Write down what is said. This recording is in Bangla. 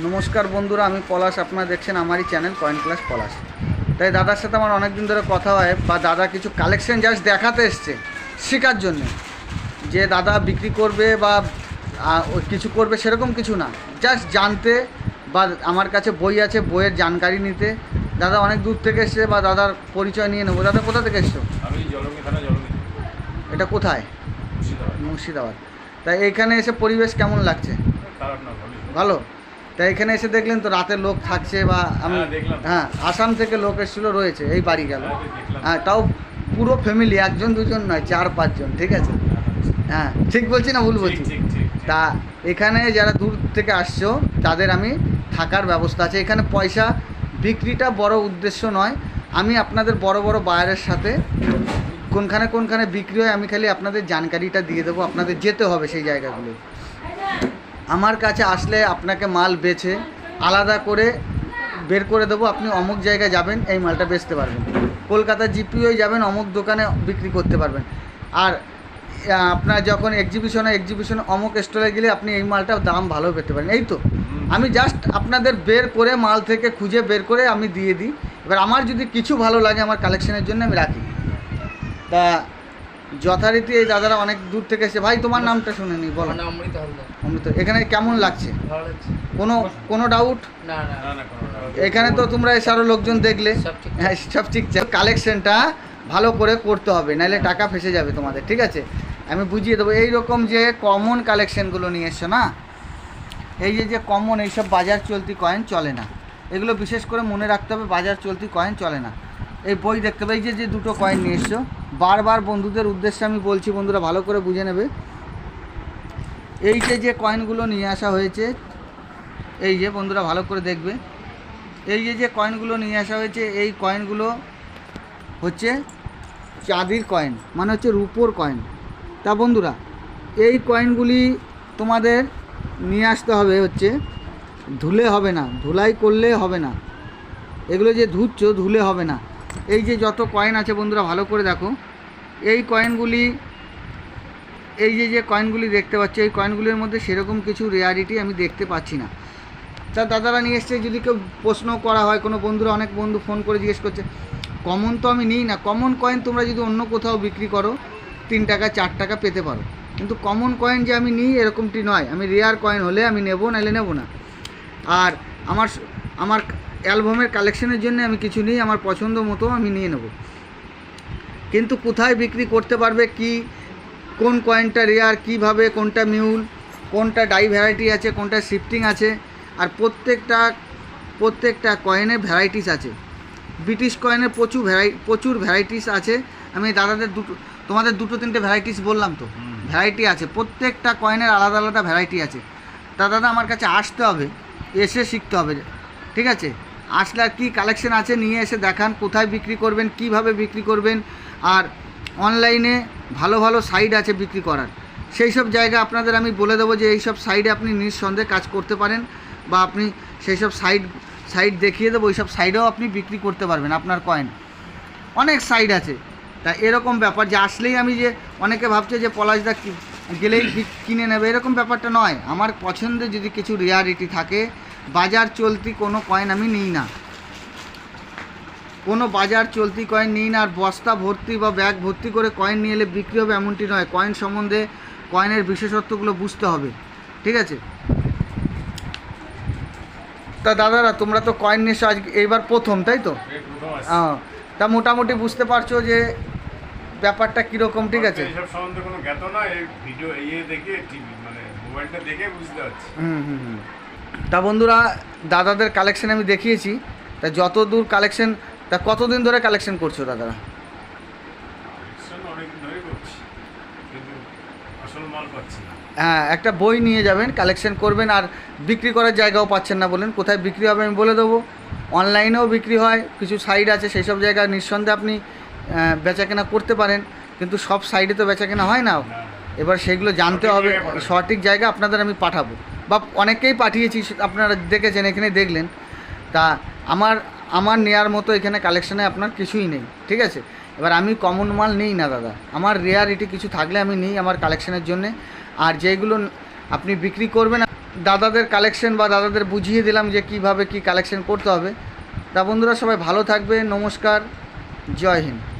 নমস্কার বন্ধুরা আমি পলাশ। আপনারা দেখছেন আমারই চ্যানেল কয়েন ক্লাস পলাশ। তাই দাদার সাথে আমার অনেক দিন ধরে কথা হয় বা দাদা কিছু কালেকশন জাস্ট দেখাতে এসছে শেখার জন্যে। যে দাদা বিক্রি করবে বা কিছু করবে সেরকম কিছু না। জাস্ট জানতে বা আমার কাছে বই আছে বইয়ের জানকারি নিতে। দাদা অনেক দূর থেকে এসছে বা দাদার পরিচয় নিয়ে নেব। দাদা কোথা থেকে এসছো? এটা কোথায়? মুর্শিদাবাদ। তাই এইখানে এসে পরিবেশ কেমন লাগছে? ভালো? তাই এখানে এসে দেখলেন তো রাতে লোক থাকছে বা আমি হ্যাঁ, হ্যাঁ আসাম থেকে লোক এসেছিল রয়েছে এই বাড়ি গেল। হ্যাঁ, হ্যাঁ তাও পুরো ফ্যামিলি একজন দুজন নয় চার পাঁচজন ঠিক আছে? হ্যাঁ ঠিক বলছি না ভুল বলছি? তা এখানে যারা দূর থেকে আসছো তাদের আমি থাকার ব্যবস্থা আছে। এখানে পয়সা বিক্রিটা বড় উদ্দেশ্য নয়। আমি আপনাদের বড় বড় বায়ারের সাথে কোনখানে কোনখানে বিক্রি হয় আমি খালি আপনাদের জানকারিটা দিয়ে দেবো। আপনাদের যেতে হবে সেই জায়গাগুলো। আমার কাছে আসলে আপনাকে মাল বেছে আলাদা করে বের করে দেবো। আপনি অমুক জায়গায় যাবেন, এই মালটা বেচতে পারবেন। কলকাতা জিপিওই যাবেন, অমুক দোকানে বিক্রি করতে পারবেন। আর আপনার যখন এক্সিবিশনে এক্সিবিশনে অমুক স্টলে গেলে আপনি এই মালটার দাম ভালো পেতে পারেন। এই তো। আমি জাস্ট আপনাদের বের করে, মাল থেকে খুঁজে বের করে আমি দিয়ে দিই। এবার আমার যদি কিছু ভালো লাগে আমার কালেকশনের জন্য আমি রাখি। তা যথারীতি এই দাদারা অনেক দূর থেকে এসে ভাই তোমার নামটা শুনে নি বলো। অমৃত এখানে কেমন লাগছে? কোনো কোনো ডাউট না না। না না কোনো না। এখানে তো তোমরা এসে আরও লোকজন দেখলে। সব ঠিক হ্যাঁ সব ঠিক কালেকশনটা ভালো করে করতে হবে নাহলে টাকা ফেসে যাবে তোমাদের ঠিক আছে? আমি বুঝিয়ে দেবো এই রকম যে কমন কালেকশনগুলো নিয়ে এসছো না এই যে যে কমন এইসব বাজার চলতি কয়েন চলে না। এগুলো বিশেষ করে মনে রাখতে হবে বাজার চলতি কয়েন চলে না। এই বই দেখতে হবে এই যে যে দুটো কয়েন নিয়ে এসছো বারবার বন্ধুদের উদ্দেশ্যে আমি বলছি, বন্ধুরা ভালো করে বুঝে নেবে। এই যে যে কয়েনগুলো নিয়ে আসা হয়েছে, এই যে বন্ধুরা ভালো করে দেখবে। এই যে যে কয়েনগুলো নিয়ে আসা হয়েছে, এই কয়েনগুলো হচ্ছে চাঁদির কয়েন মানে হচ্ছে রূপোর কয়েন তা বন্ধুরা, এই কয়েনগুলি তোমাদের নিয়ে আসতে হবে হচ্ছে, ধুলে হবে না, ধুলাই করলে হবে না। এগুলো যে ধুচ্ছ, ধুলে হবে না। এই যে যত কয়েন আছে বন্ধুরা, ভালো করে দেখো। এই কয়েনগুলি এই যে যে কয়েনগুলি দেখতে পাচ্ছি, এই কয়েনগুলির মধ্যে সেরকম কিছু রেয়ারিটি আমি দেখতে পাচ্ছি না। তা দাদারা নিয়ে এসছে, যদি কেউ প্রশ্ন করা হয়, কোনো বন্ধুরা, অনেক বন্ধু ফোন করে জিজ্ঞেস করছে। কমন তো আমি নিই না কমন কয়েন তোমরা যদি অন্য কোথাও বিক্রি করো, তিন টাকা, চার টাকা পেতে পারো। কিন্তু কমন কয়েন যে আমি নিই, এরকমটি নয়। আমি রেয়ার কয়েন হলে আমি নেব নাহলে নেব না। আর আমার আমার অ্যালবামের কালেকশনের জন্য আমি কিছু নিই আমার পছন্দ মতো আমি নিয়ে নেব। কিন্তু কোথায় বিক্রি করতে পারবে কি কোন কয়েনটা রেয়ার কীভাবে কোনটা মিউল কোনটা ডাই ভ্যারাইটি আছে কোনটা শিফটিং আছে আর প্রত্যেকটা প্রত্যেকটা কয়েনের ভ্যারাইটিস আছে। ব্রিটিশ কয়েনের প্রচুর ভ্যারাই প্রচুর ভ্যারাইটিস আছে। আমি দাদাদের দুটো তোমাদের দুটো তিনটে ভ্যারাইটিস বললাম তো। ভ্যারাইটি আছে প্রত্যেকটা কয়েনের আলাদা আলাদা ভ্যারাইটি আছে। তা দাদা আমার কাছে আসতে হবে এসে শিখতে হবে। ঠিক আছে? আসলে আর কী কালেকশন আছে নিয়ে এসে দেখান, কোথায় বিক্রি করবেন, কীভাবে বিক্রি করবেন, আর অনলাইনে ভালো ভালো সাইট আছে বিক্রি করার। সেই সব জায়গা আপনাদের আমি বলে দেবো যে এই সব সাইডে আপনি নিঃসন্দেহে কাজ করতে পারেন বা আপনি সেই সব সাইড সাইড দেখিয়ে দেবো, ওই সব সাইডেও আপনি বিক্রি করতে পারবেন আপনার কয়েন অনেক সাইড আছে। তা এরকম ব্যাপার যে আসলেই আমি যে অনেকে ভাবছে যে পলাশদা গেলেই কিনে নেবে, এরকম ব্যাপারটা নয়। আমার পছন্দের যদি কিছু রিয়ারিটি থাকে বাজার চলতি কোনো কয়েন আমি নিই না। কোনো বাজার চলতি কয়েন নিই না আর বস্তা ভর্তি বা ব্যাগ ভর্তি করে কয়েন নিয়ে এলে বিক্রি হবে এমনটি নয়। কয়েন সম্বন্ধে কয়েনের বিশেষত্বগুলো বুঝতে হবে। ঠিক আছে? তা দাদারা তোমরা তো কয়েন নিয়েছো আজকে এইবার প্রথম তাই তো? হ্যাঁ তা মোটামুটি বুঝতে পারছ যে ব্যাপারটা কীরকম ঠিক আছে? এইসব সম্বন্ধে কোনো জ্ঞাত না এই ভিডিও ইয়ে দেখে মানে মোবাইলটা দেখে বুঝতে পারছি। হুম হুম হুম। বন্ধুরা দাদাদের কালেকশন আমি দেখিয়েছি। তা যত দূর কালেকশন তা কতদিন ধরে কালেকশন করছ দাদারা? হ্যাঁ একটা বই নিয়ে যাবেন কালেকশন করবেন আর বিক্রি করার জায়গাও পাচ্ছেন না বলেন কোথায় বিক্রি হবে আমি বলে দেবো। অনলাইনেও বিক্রি হয় কিছু সাইড আছে সেই সব জায়গায় নিঃসন্দেহে আপনি বেচাকেনা করতে পারেন। কিন্তু সব সাইডে তো বেচাকেনা হয় না। এবার সেগুলো জানতে হবে। সঠিক জায়গা আপনাদের আমি পাঠাবো। বা অনেকেই পাঠিয়েছি আপনারা দেখেছেন, এখানে দেখলেন। তা আমার আমার নেয়ার মতো এখানে কালেকশানে আপনার কিছুই নেই, ঠিক আছে? এবার আমি কমন মাল নিই না, দাদা। আমার রেয়ারিটি কিছু থাকলে আমি নিই আমার কালেকশানের জন্যে। আর যেগুলো আপনি বিক্রি করবেন, দাদাদের কালেকশন বা দাদাদের বুঝিয়ে দিলাম যে কীভাবে কি কালেকশন করতে হবে। তা বন্ধুরা সবাই ভালো থাকবে নমস্কার, জয় হিন্দ।